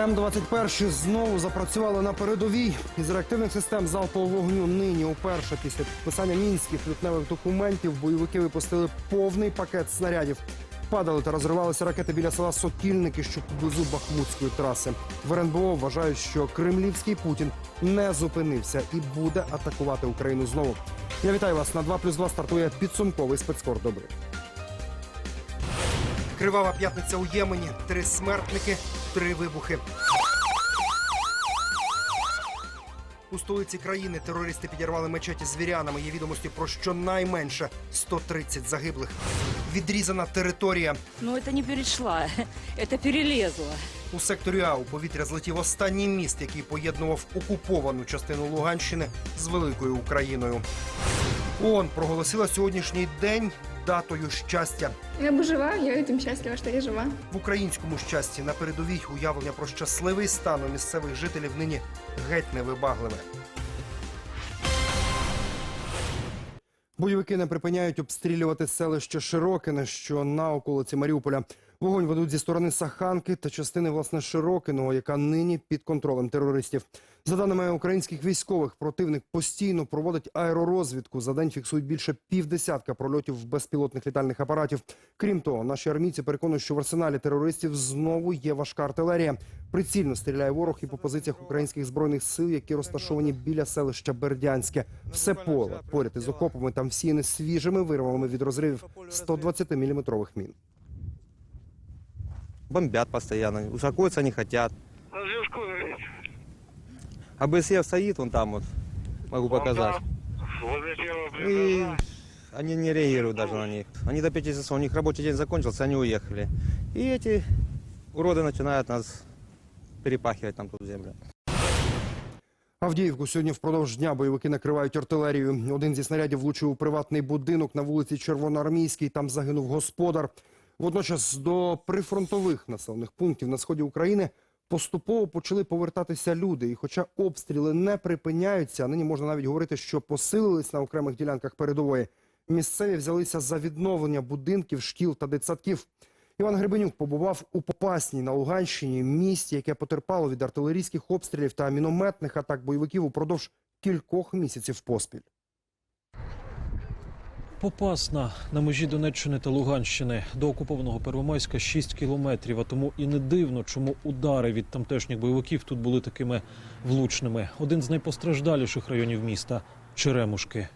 БМ-21 знову запрацювали на передовій. Із реактивних систем залпового вогню нині уперше після підписання мінських лютневих документів бойовики випустили повний пакет снарядів. Падали та розривалися ракети біля села Сокільники, що поблизу Бахмутської траси. В РНБО вважають, що кремлівський Путін не зупинився і буде атакувати Україну знову. Я вітаю вас на 2 плюс 2 стартує підсумковий спецкор доби. Кривава п'ятниця у Ємені. Три смертники, три вибухи. У столиці країни терористи підірвали мечеті з вірянами. Є відомості про щонайменше 130 загиблих. Відрізана територія. Но это не перешла, это перелезла. У секторі А у повітря злетів останній міст, який поєднував окуповану частину Луганщини з великою Україною. ООН проголосила сьогоднішній день датою щастя. Я бы жива, я этим счастлива, что я жива. В українському щасті на передовій уявлення про щасливий стан у місцевих жителів нині геть невибагливе. Бойовики не припиняють обстрілювати селище Широкине, що на околиці Маріуполя. Вогонь ведуть зі сторони Саханки та частини власне Широкиного, яка нині під контролем терористів. За даними українських військових, противник постійно проводить аеророзвідку. За день фіксують більше півдесятка прольотів безпілотних літальних апаратів. Крім того, наші армійці переконують, що в арсеналі терористів знову є важка артилерія. Прицільно стріляє ворог і по позиціях українських збройних сил, які розташовані біля селища Бердянське. Все поле поряд із окопами там всіяне свіжими вирваними від розривів 120-мм мін. бомбят постоянно, успокоиться не хотят. На зв'язку говорить. А БСФ стоит вон там вот, могу показать. И они не реагируют даже на них. Они до 5 часов, у них рабочий день закончился, они уехали. И эти уроды начинают нас перепахивать там тут землю. Авдіївку сьогодні впродовж дня бойовики накривають артилерією. Один зі снарядів влучив у приватний будинок на вулиці Червоноармійській. Там загинув господар. Водночас до прифронтових населених пунктів на сході України поступово почали повертатися люди. І хоча обстріли не припиняються, нині можна навіть говорити, що посилились на окремих ділянках передової. Місцеві взялися за відновлення будинків, шкіл та дитсадків. Іван Гребенюк побував у Попасній на Луганщині, місті, яке потерпало від артилерійських обстрілів та мінометних атак бойовиків упродовж кількох місяців поспіль. Попасна на межі Донеччини та Луганщини до окупованого Первомайська 6 кілометрів. А тому і не дивно, чому удари від тамтешніх бойовиків тут були такими влучними. Один з найпостраждаліших районів міста Черемушки.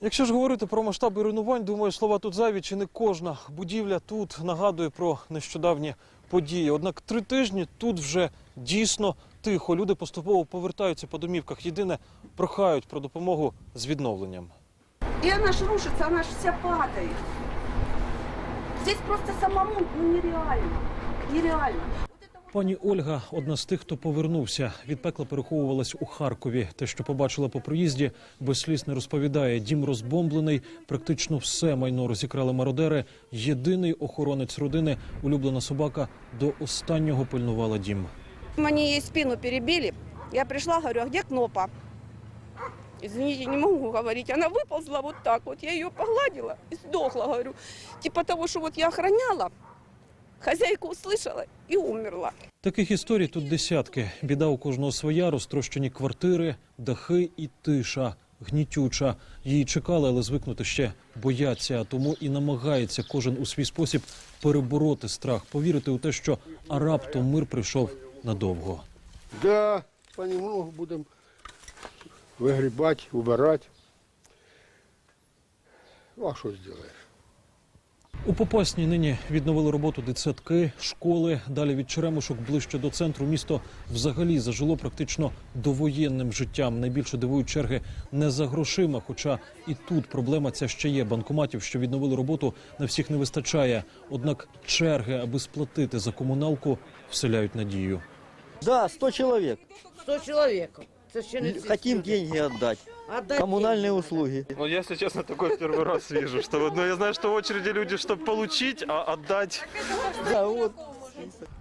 Якщо ж говорити про масштаби руйнувань, думаю, слова тут зайві, чи не кожна будівля тут нагадує про нещодавні події. Однак три тижні тут вже дійсно тихо. Люди поступово повертаються по домівках. Єдине прохають про допомогу з відновленням. И она ж рушится, она ж вся падает. Здесь просто самому ну, нереально. Нереально. Пані Ольга одна з тих, хто повернувся. Від пекла переховувалась у Харкові. Те, що побачила по проїзді, без сліз не розповідає. Дім розбомблений, практично все майно розікрали мародери. Єдиний охоронець родини, улюблена собака, до останнього пильнувала дім. Мне ей спину перебили. Я пришла, говорю, а где Кнопа? Извините, не могу говорить. Она выползла вот так вот. Я ее погладила и сдохла, говорю. Типа того, что вот я охраняла, хозяйка услышала и умерла. Таких історій тут десятки. Біда у кожного своя, розтрощені квартири, дахи і тиша. Гнітюча. Її чекали, але звикнути ще бояться. А тому і намагається кожен у свій спосіб перебороти страх, повірити у те, що а раптом мир прийшов надовго. Да, понемногу будем выгребать, убирать. Ну, а что сделаешь? У Попасній нині відновили роботу дитсадки, школи. Далі від Черемушок ближче до центру місто взагалі зажило практично довоєнним життям. Найбільше дивують черги не за грошима. Хоча і тут проблема ця ще є. Банкоматів, що відновили роботу, на всіх не вистачає. Однак черги, аби сплатити за комуналку, вселяють надію. Да, 100 человек. 100 чоловік. Це ще не всі Хотим люди. деньги отдать. Отдать Коммунальные деньги. услуги. Ну, я, если честно, такой первый раз вижу, что вот, ну, я знаю, что в очереди люди, чтобы получить, а отдать... Да, вот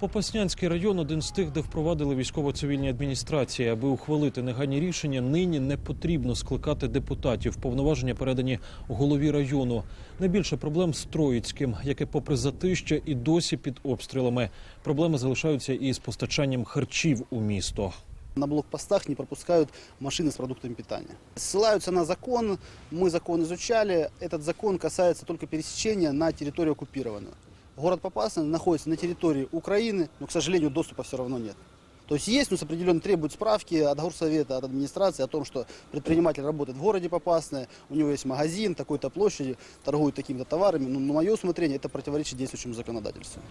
Попаснянський район один з тих, де впровадили військово-цивільні адміністрації. Аби ухвалити негайні рішення, нині не потрібно скликати депутатів. Повноваження передані голові району. Найбільше проблем з Троїцьким, яке, попри затище, і досі під обстрілами. Проблеми залишаються і з постачанням харчів у місто. На блокпостах не пропускают машины с продуктами питания. Ссылаются на закон, мы закон изучали. Этот закон касается только пересечения на территорию оккупированную. Город Попасный находится на территории Украины, но, к сожалению, доступа все равно нет. То есть есть, но с определенно требуют справки от горсовета, от администрации о том, что предприниматель работает в городе Попасное, у него есть магазин такой-то площади, торгует такими-то товарами. Но, на мое усмотрение, это противоречит действующему законодательству.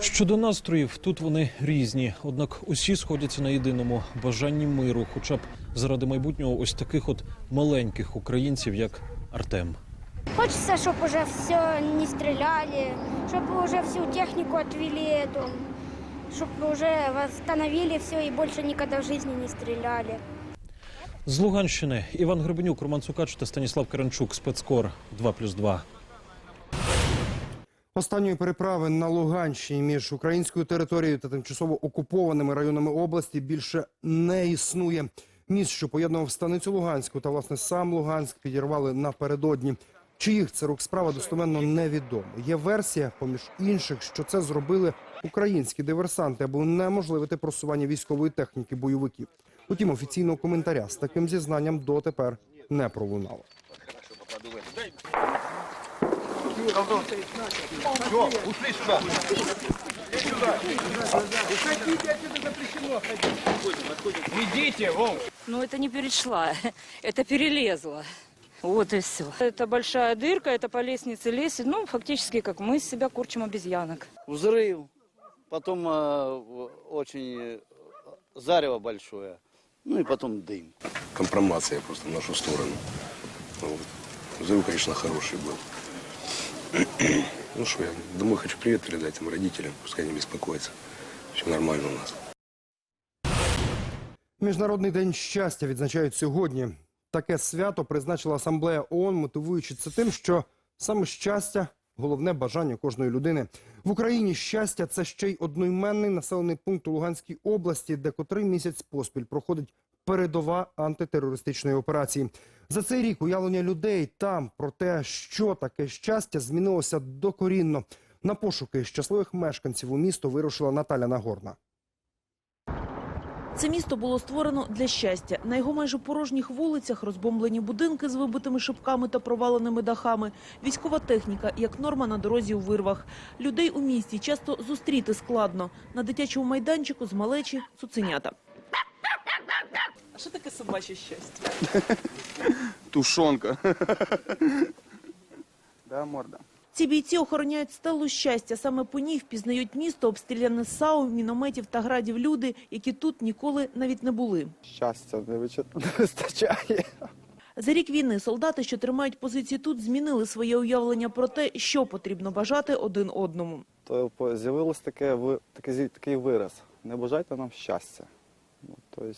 Щодо настроїв, тут вони різні. Однак усі сходяться на єдиному бажанні миру, хоча б заради майбутнього ось таких от маленьких українців, як Артем. Хочется, чтобы уже все не стреляли, чтобы уже всю технику отвели, чтобы уже восстановили все и больше никогда в жизни не стреляли. З Луганщини Іван Гребенюк, Роман Цукач та Станіслав Керенчук. Спецкор 2+,2. Останньої переправи на Луганщині між українською територією та тимчасово окупованими районами області більше не існує. Міст, що поєднував станицю Луганську та власне сам Луганськ, підірвали напередодні. Чиїх це рук справа достоменно невідомо. Є версія, поміж інших, що це зробили українські диверсанти, аби унеможливити просування військової техніки бойовиків. Утім, офіційного коментаря з таким зізнанням дотепер не пролунало. Но это не перешла, это перелезла. Вот и все. Это большая дырка, это по лестнице лезть. Ну, фактически, как мы из себя курчим обезьянок. Взрыв, потом э, очень э, зарево большое, ну и потом дым. Компромация просто в нашу сторону. Вот. Взрыв, конечно, хороший был. Ну что, я домой хочу привет передать там родителям, пускай не беспокоятся. Все нормально у нас. Міжнародний день щастя відзначають сьогодні. Таке свято призначила асамблея ООН, мотивуючи це тим, що саме щастя головне бажання кожної людини. В Україні щастя це ще й одноіменний населений пункт у Луганській області, де котрий місяць поспіль проходить передова антитерористичної операції. За цей рік уявлення людей там про те, що таке щастя, змінилося докорінно. На пошуки щасливих мешканців у місто вирушила Наталя Нагорна. Це місто було створено для щастя. На його майже порожніх вулицях розбомблені будинки з вибитими шибками та проваленими дахами, військова техніка, як норма на дорозі у вирвах. Людей у місті часто зустріти складно. На дитячому майданчику з малечі цуценята. А що таке собаче щастя? Тушенка. Да, морда. Ці бійці охороняють стелу щастя. Саме по ній впізнають місто, обстріляне САУ, мінометів та градів люди, які тут ніколи навіть не були. Щастя не вистачає. За рік війни солдати, що тримають позиції тут, змінили своє уявлення про те, що потрібно бажати один одному. То з'явилось таке, такий, такий вираз. Не бажайте нам щастя. Ну, тобто,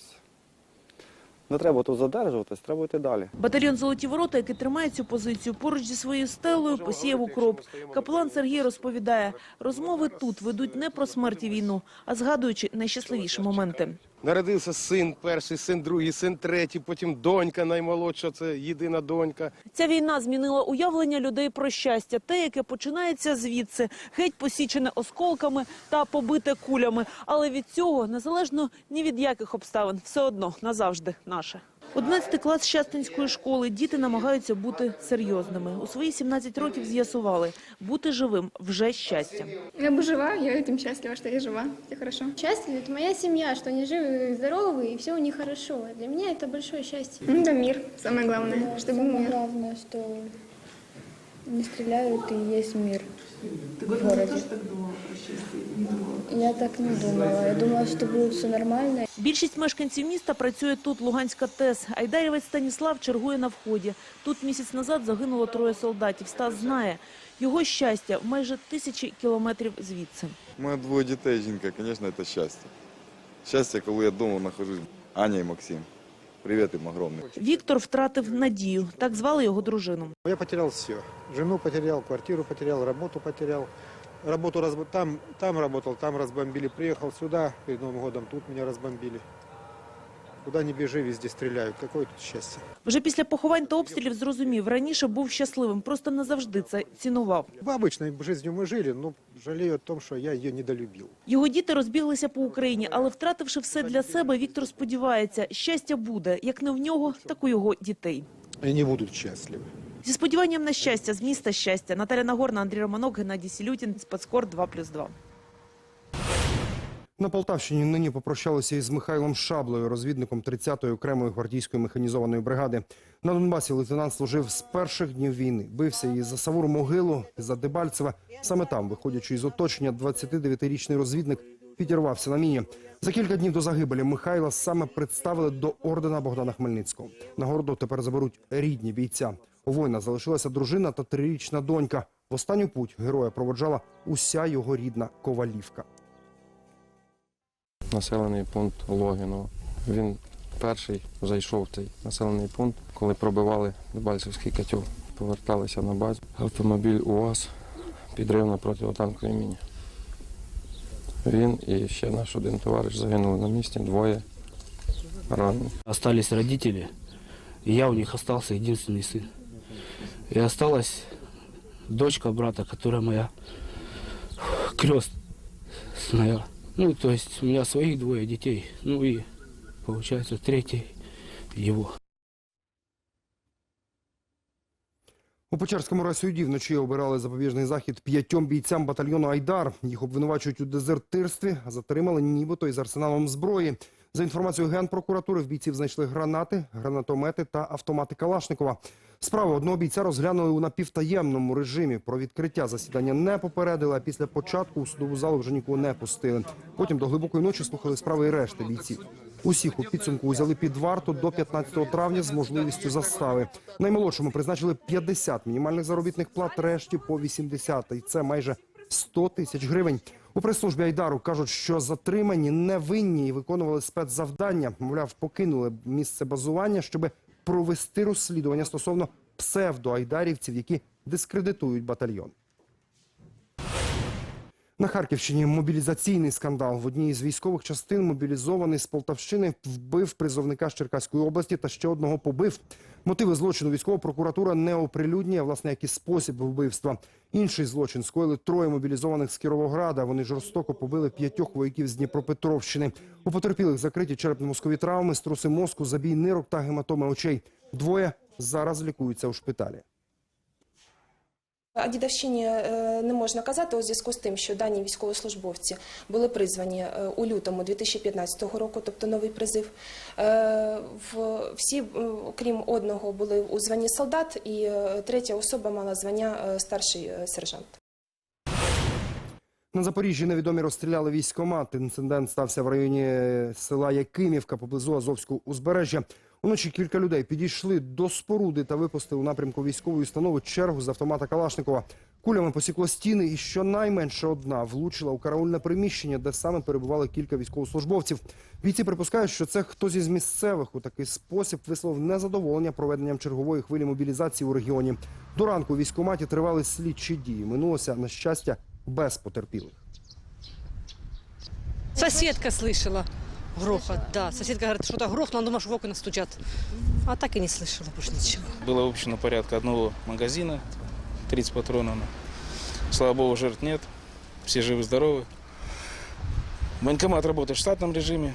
не треба тут задержуватись, треба йти далі. Батальйон «Золоті ворота», який тримає цю позицію, поруч зі своєю стелою посіяв укроп. Капелан Сергій розповідає, розмови тут ведуть не про смерть і війну, а згадуючи найщасливіші моменти. Народився син, перший син, другий, син третій, потім донька наймолодша, це єдина донька. Ця війна змінила уявлення людей про щастя, те, яке починається звідси, геть посічене осколками та побите кулями. Але від цього, незалежно ні від яких обставин, все одно назавжди наше. 11 клас Щастинської школи. Діти намагаються бути серйозними. У свої 17 років з'ясували, бути живим вже щастя. Я бы жива, я этим счастлива, что я жива. Все хорошо. Счастлив это моя семья, что они живы, здоровы и все у них хорошо. Для меня это большое счастье. Ну да, мир, самое главное, чтобы был мир. главное, что не стреляют и есть мир в городе. Я так не думала. Я думала, что будет все нормально. Більшість мешканців міста працює тут, Луганська ТЕС. Айдарівець Станіслав чергує на вході. Тут місяць назад загинуло троє солдатів. Стас знає, його щастя в майже тисячі кілометрів звідси. У мене двоє дітей, жінка, звісно, це щастя. Щастя, коли я вдома знаходжусь. Аня і Максим. Привіт їм огромний. Віктор втратив надію. Так звали його дружину. Я потеряв все. Жену потеряв, квартиру потеряв, роботу потеряв. работу разб- там, там работал, там разбомбили. Приехал сюда перед Новым годом, тут меня разбомбили. Куда ни бежи, везде стреляют. Какое тут счастье. Вже після поховань та обстрілів зрозумів, раніше був щасливим, просто не завжди це цінував. Обычной жизнью мы жили, но жалею о том, что я ее недолюбил. Його діти розбіглися по Україні, але втративши все для себе, Віктор сподівається, щастя буде, як не в нього, так у його дітей. Они будут счастливы. Зі сподіванням на щастя, з міста щастя. Наталя Нагорна, Андрій Романок, Геннадій Сілютін, Спецкор 2+,2. На Полтавщині нині попрощалися із Михайлом Шаблею, розвідником 30-ї окремої гвардійської механізованої бригади. На Донбасі лейтенант служив з перших днів війни. Бився і за Савуру могилу, за Дебальцева. Саме там, виходячи із оточення, 29-річний розвідник підірвався на міні. За кілька днів до загибелі Михайла саме представили до ордена Богдана Хмельницького. Нагороду тепер заберуть рідні бійця. У воїна залишилася дружина та трирічна донька. В останню путь героя проводжала уся його рідна ковалівка. Населений пункт Логіново. Він перший зайшов в цей населений пункт, коли пробивали Дебальцевський котел. Поверталися на базу. Автомобіль УАЗ підрив на противотанковій міні. Він і ще наш один товариш загинули на місці, двоє ранені. Остались родители, и я у них остался единственный сын. И осталась дочка брата, которая моя крестная. Ну, то есть у меня своих двое детей, ну и получается третий его. У Печерському райсуді вночі обирали запобіжний захід п'ятьом бійцям батальйону Айдар. Їх обвинувачують у дезертирстві, а затримали нібито із арсеналом зброї. За інформацією генпрокуратури, в бійців знайшли гранати, гранатомети та автомати Калашникова. Справу одного бійця розглянули у напівтаємному режимі. Про відкриття засідання не попередили, а після початку у судову залу вже нікого не пустили. Потім до глибокої ночі слухали справи і решти бійців. Усіх у підсумку узяли під варту до 15 травня з можливістю застави. Наймолодшому призначили 50 мінімальних заробітних плат, решті по 80. І це майже 100 тисяч гривень. У прес-службі Айдару кажуть, що затримані невинні і виконували спецзавдання. Мовляв, покинули місце базування, щоб провести розслідування стосовно псевдоайдарівців, які дискредитують батальйон. На Харківщині мобілізаційний скандал. В одній із військових частин мобілізований з Полтавщини вбив призовника з Черкаської області та ще одного побив. Мотиви злочину військова прокуратура не оприлюднює, власне, як і спосіб вбивства. Інший злочин скоїли троє мобілізованих з Кіровограда. Вони жорстоко побили п'ятьох вояків з Дніпропетровщини. У потерпілих закриті черепно-мозкові травми, струси мозку, забій нирок та гематоми очей. Двоє зараз лікуються у шпиталі. А Дідовщині е, не можна казати у зв'язку з тим, що дані військовослужбовці були призвані е, у лютому 2015 року, тобто новий призив. Е, Всі, окрім одного, були у званні солдат, і третя особа мала звання старший сержант. На Запоріжжі невідомі розстріляли військомат. Інцидент стався в районі села Якимівка поблизу Азовського узбережжя. Уночі кілька людей підійшли до споруди та випустили у напрямку військової установи чергу з автомата Калашникова. Кулями посікло стіни, і щонайменше одна влучила у караульне приміщення, де саме перебували кілька військовослужбовців. Бійці припускають, що це хтось із місцевих у такий спосіб висловив незадоволення проведенням чергової хвилі мобілізації у регіоні. До ранку у військкоматі тривали слідчі дії. Минулося на щастя без потерпілих. Соседка слышала грохот, да. Соседка говорит, что-то грохнуло, думала, что в окна стучат. А так и не слышала больше ничего. Было выпущено порядка одного магазина, 30 патронов. Слава богу, жертв нет, все живы-здоровы. Военкомат работает в штатном режиме,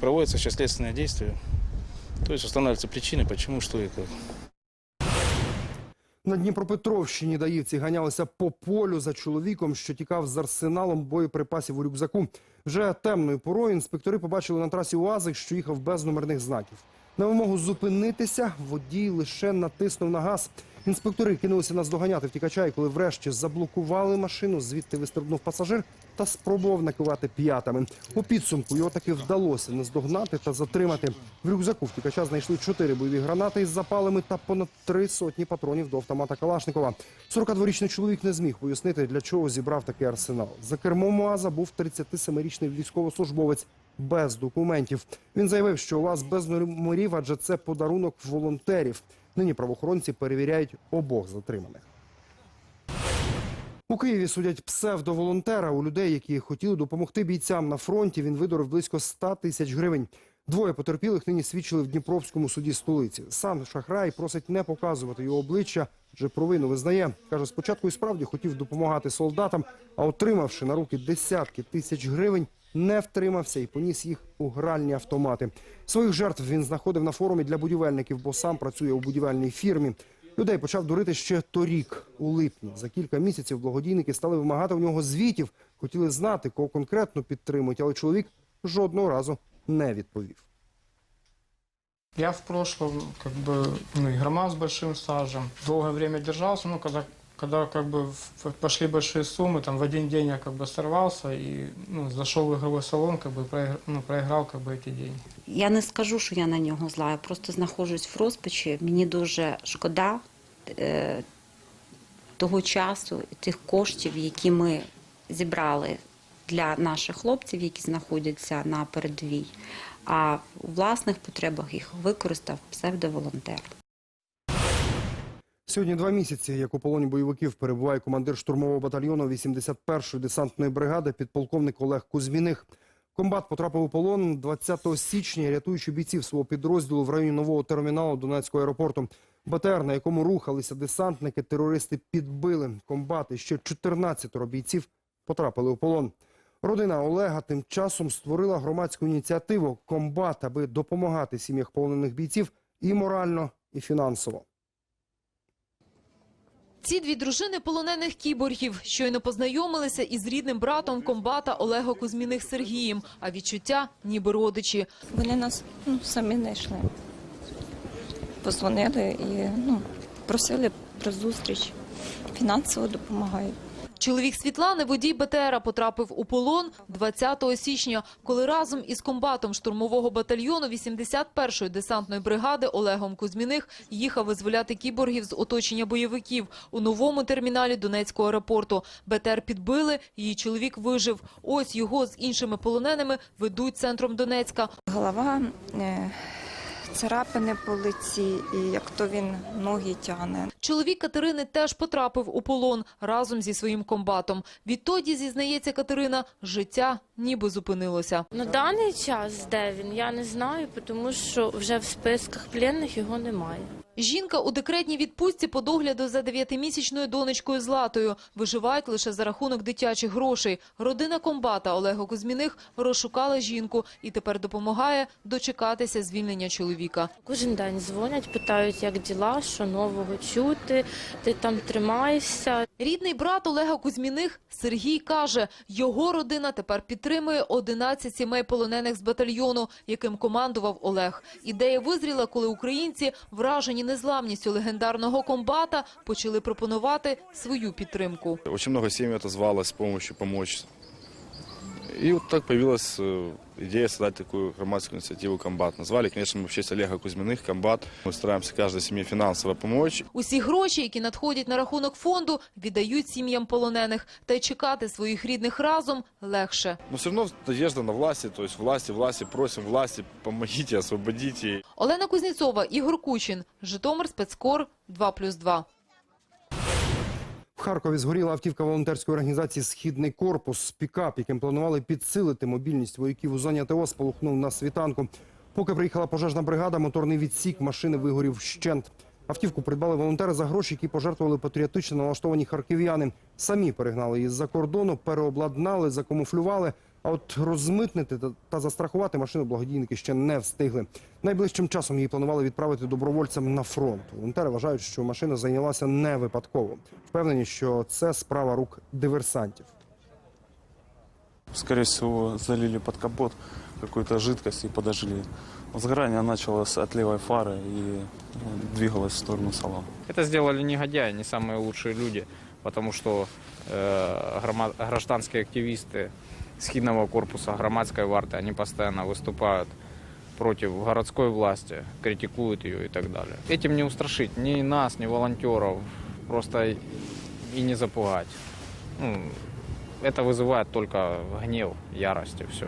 проводятся сейчас следственные действия. То есть устанавливаются причины, почему, что и как. На Дніпропетровщині даївці ганялися по полю за чоловіком, що тікав з арсеналом боєприпасів у рюкзаку. Вже темною порою інспектори побачили на трасі УАЗик, що їхав без номерних знаків. На вимогу зупинитися водій лише натиснув на газ. Інспектори кинулися наздоганяти втікача, і коли врешті заблокували машину, звідти вистрибнув пасажир та спробував накивати п'ятами. У підсумку його таки вдалося наздогнати та затримати. В рюкзаку втікача знайшли чотири бойові гранати із запалами та понад три сотні патронів до автомата Калашникова. 42-річний чоловік не зміг пояснити, для чого зібрав такий арсенал. За кермом УАЗа був 37-річний військовослужбовець без документів. Він заявив, що УАЗ без номерів, адже це подарунок волонтерів. Нині правоохоронці перевіряють обох затриманих. У Києві судять псевдоволонтера у людей, які хотіли допомогти бійцям на фронті. Він видорив близько 100 тисяч гривень. Двоє потерпілих нині свідчили в Дніпровському суді столиці. Сам шахрай просить не показувати його обличчя, адже провину визнає. Каже, спочатку і справді хотів допомагати солдатам, а отримавши на руки десятки тисяч гривень, не втримався і поніс їх у гральні автомати. Своїх жертв він знаходив на форумі для будівельників, бо сам працює у будівельній фірмі. Людей почав дурити ще торік, у липні. За кілька місяців благодійники стали вимагати у нього звітів. Хотіли знати, кого конкретно підтримують, але чоловік жодного разу не відповів. Я в прошлом как бы ну, игроман с большим стажем. Долгое время держался, ну когда, когда как бы в- пошли большие суммы, там в один день я как бы сорвался и ну, зашел в игровой салон, как бы проигр- ну, проиграл как бы эти деньги. Я не скажу, що я на нього зла, я просто знаходжусь в розпачі. Мені дуже шкода е, того часу і тих коштів, які ми зібрали для наших хлопців, які знаходяться на передовій. А у власних потребах їх використав псевдоволонтер. Сьогодні два місяці, як у полоні бойовиків перебуває командир штурмового батальйону 81-ї десантної бригади, підполковник Олег Кузьміних. Комбат потрапив у полон 20 січня, рятуючи бійців свого підрозділу в районі нового терміналу Донецького аеропорту. БТР, на якому рухалися десантники, терористи підбили. Комбати ще 14 бійців потрапили у полон. Родина Олега тим часом створила громадську ініціативу «Комбат», аби допомагати сім'ях полонених бійців і морально, і фінансово. Ці дві дружини полонених кіборгів щойно познайомилися із рідним братом комбата Олега Кузьміних Сергієм, а відчуття ніби родичі. Вони нас ну, самі знайшли. Позвонили і ну, просили про зустріч. Фінансово допомагають. Чоловік Світлани, водій БТРа, потрапив у полон 20 січня, коли разом із комбатом штурмового батальйону 81-ї десантної бригади Олегом Кузьміних їхав визволяти кіборгів з оточення бойовиків у новому терміналі Донецького аеропорту. БТР підбили, її чоловік вижив. Ось його з іншими полоненими ведуть центром Донецька. Голова, е, царапини по лиці, і як то він ноги тягне. Чоловік Катерини теж потрапив у полон разом зі своїм комбатом. Відтоді, зізнається Катерина, життя ніби зупинилося. На даний час, де він, я не знаю, тому що вже в списках пленних його немає. Жінка у декретній відпустці по догляду за дев'ятимісячною донечкою Златою. Виживають лише за рахунок дитячих грошей. Родина комбата Олега Кузьміних розшукала жінку і тепер допомагає дочекатися звільнення чоловіка. Кожен день дзвонять, питають, як діла, що нового чути, ти там тримаєшся. Рідний брат Олега Кузьміних Сергій каже, його родина тепер підтримує 11 сімей полонених з батальйону, яким командував Олег. Ідея визріла, коли українці, вражені незламністю легендарного комбата, почали пропонувати свою підтримку. Дуже багато сім'ї отозвалось з допомогою, помочь. І от так появилась э, идея создать такую громадскую инициативу «Комбат». Назвали, конечно, мы в честь Олега Кузьминых «Комбат». Мы стараемся каждой семье финансово помочь. Усі гроші, які надходять на рахунок фонду, віддають сім'ям полонених. Та й чекати своїх рідних разом легше. Но все равно надежда на власти, то есть власти, власти, просим власти, помогите, освободите. Олена Кузнєцова, Ігор Кучин, Житомир, Спецкор, 2+,2. В Харкові згоріла автівка волонтерської організації Східний корпус. Пікап, яким планували підсилити мобільність вояків у зоні АТО, спалахнув на світанку. Поки приїхала пожежна бригада, моторний відсік машини вигорів вщент. Автівку придбали волонтери за гроші, які пожертвували патріотично налаштовані харків'яни. Самі перегнали її з-за кордону, переобладнали, закамуфлювали. А от розмитнити та- та застрахувати машину благодійники ще не встигли. Найближчим часом її планували відправити добровольцям на фронт. Волонтери вважають, що машина зайнялася не випадково. Впевнені, що це справа рук диверсантів. Скорее всего, залили под капот какую-то жидкость и подожгли. Возгорание началось от левой фары и ну, двигалось в сторону салона. Это сделали негодяи, не самые лучшие люди, потому что э, грома- гражданские активисты схидного корпуса громадской варты, они постоянно выступают против городской власти, критикуют ее и так далее. Этим не устрашить ни нас, ни волонтеров, просто и не запугать. Ну, это вызывает только гнев, ярость и все.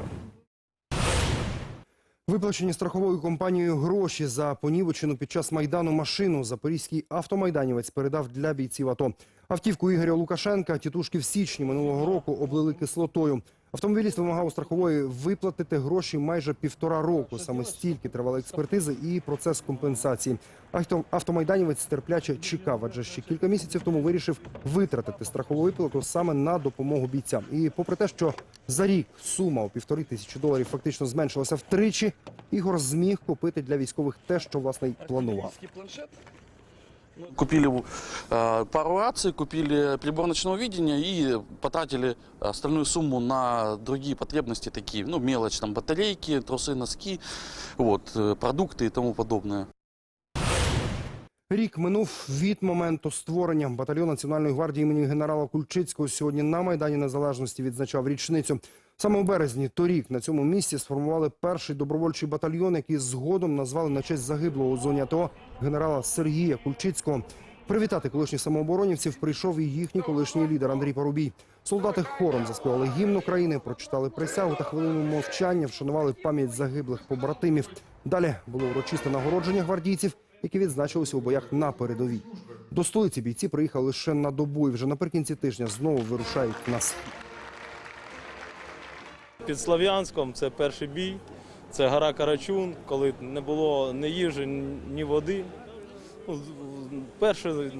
Виплачені страховою компанією гроші за понівечену під час майдану машину запорізький автомайданівець передав для бійців АТО. Автівку Ігоря Лукашенка тітушки в січні минулого року облили кислотою. Автомобіліст вимагав у страхової виплатити гроші майже півтора року. Саме стільки тривали експертизи і процес компенсації. Авто- Автомайданівець терпляче чекав, адже ще кілька місяців тому вирішив витратити страхову виплату саме на допомогу бійцям. І попри те, що за рік сума у півтори тисячі доларів фактично зменшилася втричі, Ігор зміг купити для військових те, що власне й планував. Купили э, пару раций, купили прибор ночного видения и потратили остальную сумму на другие потребности такие, ну, мелочь, там, батарейки, трусы, носки, вот, э, продукты и тому подобное. Рік минув від моменту створення батальйон Національної гвардії імені генерала Кульчицького. Сьогодні на майдані Незалежності відзначав річницю. Саме у березні торік на цьому місці сформували перший добровольчий батальйон, який згодом назвали на честь загиблого у зоні АТО генерала Сергія Кульчицького. Привітати колишніх самооборонівців прийшов і їхній колишній лідер Андрій Парубій. Солдати хором заспівали гімн України, прочитали присягу та хвилину мовчання, вшанували пам'ять загиблих побратимів. Далі було урочисте нагородження гвардійців, які відзначилися у боях на передовій. До столиці бійці приїхали лише на добу і вже наприкінці тижня знову вирушають на схід. Під Слов'янськом це перший бій, це гора Карачун, коли не було ні їжі, ні води. Ну, Перше,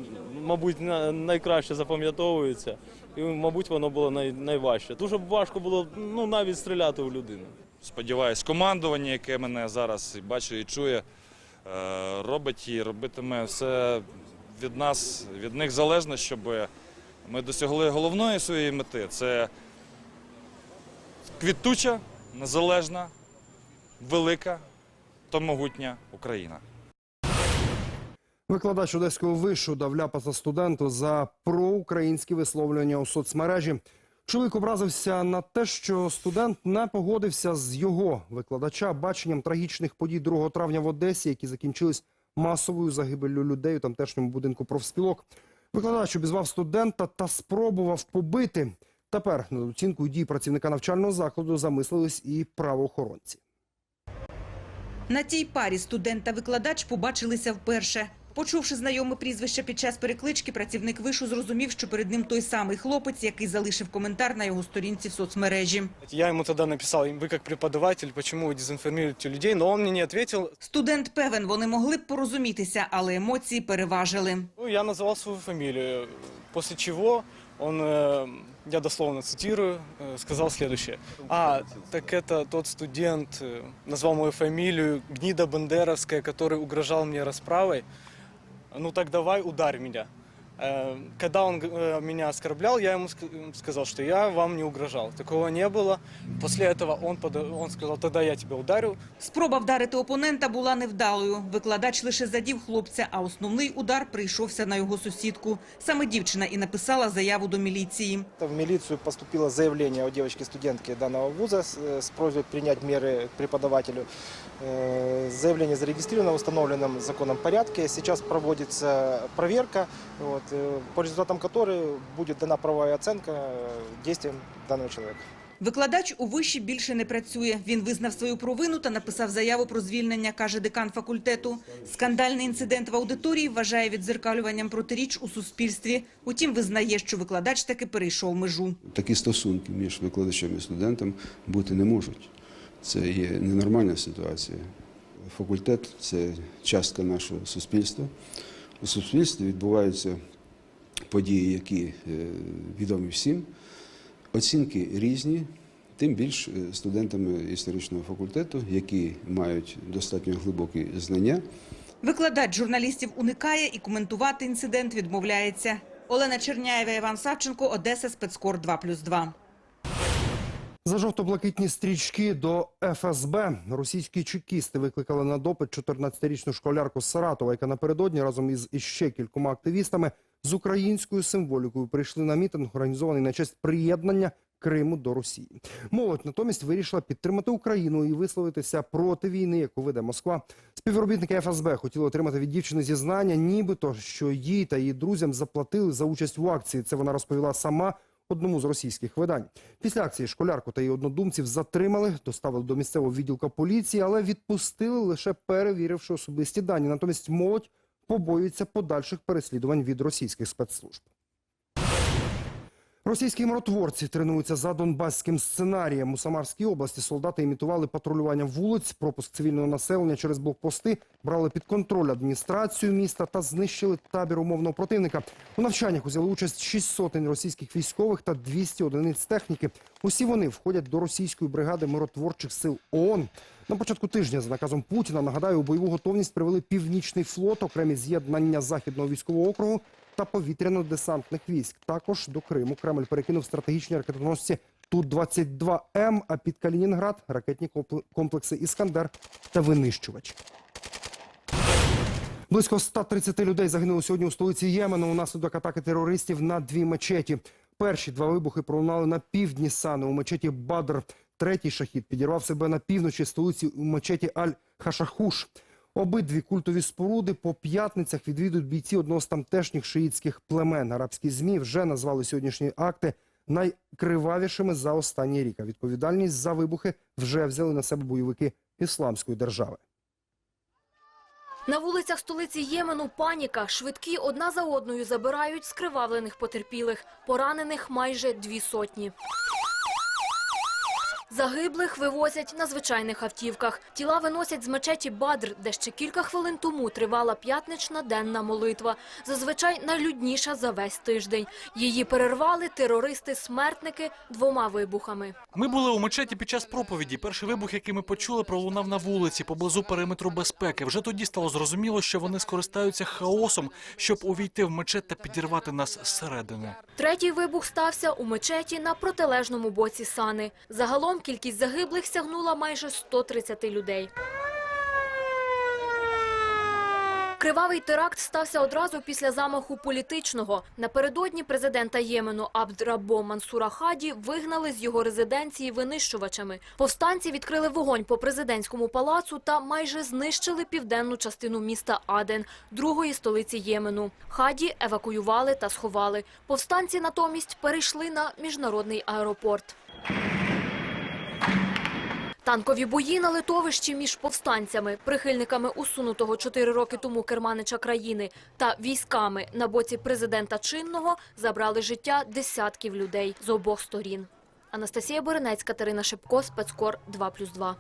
мабуть, найкраще запам'ятовується, і, мабуть, воно було най- найважче. Дуже важко було ну, навіть стріляти у людину. Сподіваюсь, командування, яке мене зараз бачить і чує, е, робить і робитиме все від нас, від них залежно, щоб ми досягли головної своєї мети. Це квітуча, незалежна, велика та могутня Україна. Викладач одеського вишу дав ляпаса студенту за проукраїнські висловлювання у соцмережі. Чоловік образився на те, що студент не погодився з його викладача баченням трагічних подій 2 травня в Одесі, які закінчились масовою загибеллю людей у тамтешньому будинку профспілок. Викладач обізвав студента та спробував побити. Тепер над оцінкою дій працівника навчального закладу замислились і правоохоронці. На цій парі студент та викладач побачилися вперше. Почувши знайоме прізвище під час переклички, працівник вишу зрозумів, що перед ним той самий хлопець, який залишив коментар на його сторінці в соцмережі. Я ему тогда написал, вы как преподаватель, почему вы дезинформируете людей, но он мне не ответил. Студент певен, вони могли б порозумітися, але емоції переважили. Ну, я назвал свою фамилию, после чего он, э, я дословно цитирую, э, сказал следующее. А, так это тот студент, э, назвал мою фамилию, гнида Бандеровская, который угрожал мне расправой. Ну так давай ударь меня. Э, Когда он э, меня оскорблял, я ему ск- сказал, что я вам не угрожал. Такого не было. После этого он, пода- он сказал, тогда я тебя ударю. Спроба вдарити опонента була невдалою. Викладач лише задів хлопця, а основний удар прийшовся на його сусідку. Саме дівчина і написала заяву до міліції. В милицию поступило заявление от девочки-студентки данного вуза с, э, с просьбой принять меры к преподавателю. Э, Заявление зарегистрировано в установленном законом порядке. Сейчас проводится проверка, вот, э, по результатам которой будет дана правовая оценка э, действиям данного человека. Викладач у виші більше не працює. Він визнав свою провину та написав заяву про звільнення, каже декан факультету. Скандальний інцидент в аудиторії вважає відзеркалюванням протиріч у суспільстві. Утім, визнає, що викладач таки перейшов межу. Такі стосунки між викладачем і студентом бути не можуть. Це є ненормальна ситуація. Факультет це частка нашого суспільства. У суспільстві відбуваються події, які е, відомі всім. Оцінки різні, тим більш е, студентами історичного факультету, які мають достатньо глибокі знання. Викладач журналістів уникає і коментувати інцидент відмовляється. Олена Черняєва, Іван Савченко, Одеса, спецкор 2+,2. За жовто-блакитні стрічки до ФСБ російські чекісти викликали на допит 14-річну школярку з Саратова, яка напередодні разом із іще кількома активістами з українською символікою прийшли на мітинг, організований на честь приєднання Криму до Росії. Молодь натомість вирішила підтримати Україну і висловитися проти війни, яку веде Москва. Співробітники ФСБ хотіли отримати від дівчини зізнання, нібито що їй та її друзям заплатили за участь у акції. Це вона розповіла сама одному з російських видань. Після акції школярку та її однодумців затримали, доставили до місцевого відділка поліції, але відпустили лише перевіривши особисті дані. Натомість молодь побоюється подальших переслідувань від російських спецслужб. Російські миротворці тренуються за донбаським сценарієм. У Самарській області солдати імітували патрулювання вулиць, пропуск цивільного населення через блокпости, брали під контроль адміністрацію міста та знищили табір умовного противника. У навчаннях узяли участь 6 сотень російських військових та 200 одиниць техніки. Усі вони входять до російської бригади миротворчих сил ООН. На початку тижня за наказом Путіна нагадаю, у бойову готовність привели північний флот, окремі з'єднання західного військового округу та повітряно-десантних військ. Також до Криму Кремль перекинув стратегічні ракетоносці Ту-22М, а під Калінінград ракетні компл- комплекси Іскандер та винищувач. Близько 130 людей загинуло сьогодні у столиці Ємену унаслідок атаки терористів на дві мечеті. Перші два вибухи пролунали на півдні Сани у мечеті Бадр. Третій шахід підірвав себе на півночі столиці у мечеті Аль-Хашахуш. Обидві культові споруди по п'ятницях відвідують бійці одного з тамтешніх шиїтських племен. Арабські змі вже назвали сьогоднішні акти найкривавішими за останній рік. А відповідальність за вибухи вже взяли на себе бойовики ісламської держави. На вулицях столиці Ємену паніка. Швидкі одна за одною забирають скривавлених потерпілих. Поранених майже дві сотні. Загиблих вивозять на звичайних автівках. Тіла виносять з мечеті Бадр, де ще кілька хвилин тому тривала п'ятнична денна молитва. Зазвичай найлюдніша за весь тиждень. Її перервали терористи-смертники двома вибухами. Ми були у мечеті під час проповіді. Перший вибух, який ми почули, пролунав на вулиці поблизу периметру безпеки. Вже тоді стало зрозуміло, що вони скористаються хаосом, щоб увійти в мечет та підірвати нас зсередини. Третій вибух стався у мечеті на протилежному боці Сани. Загалом кількість загиблих сягнула майже 130 людей. Кривавий теракт стався одразу після замаху політичного. Напередодні президента Ємену Абдрабо Мансура Хаді вигнали з його резиденції винищувачами. Повстанці відкрили вогонь по президентському палацу та майже знищили південну частину міста Аден, другої столиці Ємену. Хаді евакуювали та сховали. Повстанці натомість перейшли на міжнародний аеропорт. Танкові бої на литовищі між повстанцями, прихильниками усунутого чотири роки тому керманича країни та військами на боці президента чинного забрали життя десятків людей з обох сторін. Анастасія Боринець, Катерина Шепко, Спецкор 2+,2.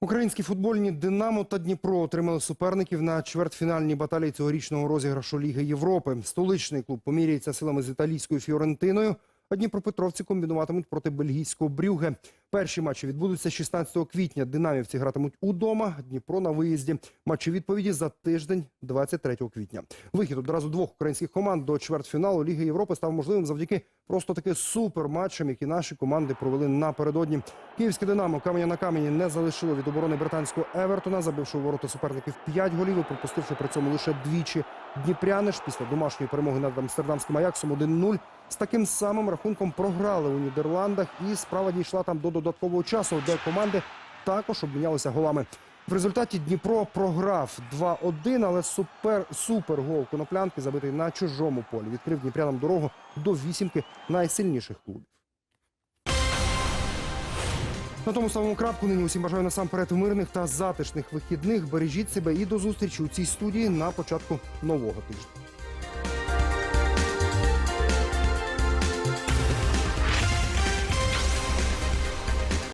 Українські футбольні Динамо та Дніпро отримали суперників на чвертьфінальній баталії цьогорічного розіграшу Ліги Європи. Столичний клуб поміряється силами з італійською Фіорентиною. Дніпропетровці комбінуватимуть проти бельгійського Брюге. Перші матчі відбудуться 16 квітня. Динамівці гратимуть удома, Дніпро на виїзді. Матчі відповіді за тиждень, 23 квітня. Вихід одразу двох українських команд до чвертьфіналу Ліги Європи став можливим завдяки просто таки суперматчам, які наші команди провели напередодні. Київське Динамо каменя на камені не залишило від оборони британського Евертона, забивши у ворота суперників 5 голів і пропустивши при цьому лише двічі. Дніпряни ж після домашньої перемоги над Амстердамським Аяксом 1-0 з таким самим рахунком програли у Нідерландах, і справа дійшла там до додаткового часу, де команди також обмінялися голами. В результаті Дніпро програв 2-1, але супер супер гол коноплянки, забитий на чужому полі, відкрив дніпрянам дорогу до вісімки найсильніших клубів. На тому ставимо крапку. Нині усім бажаю насамперед мирних та затишних вихідних. Бережіть себе і до зустрічі у цій студії на початку нового тижня.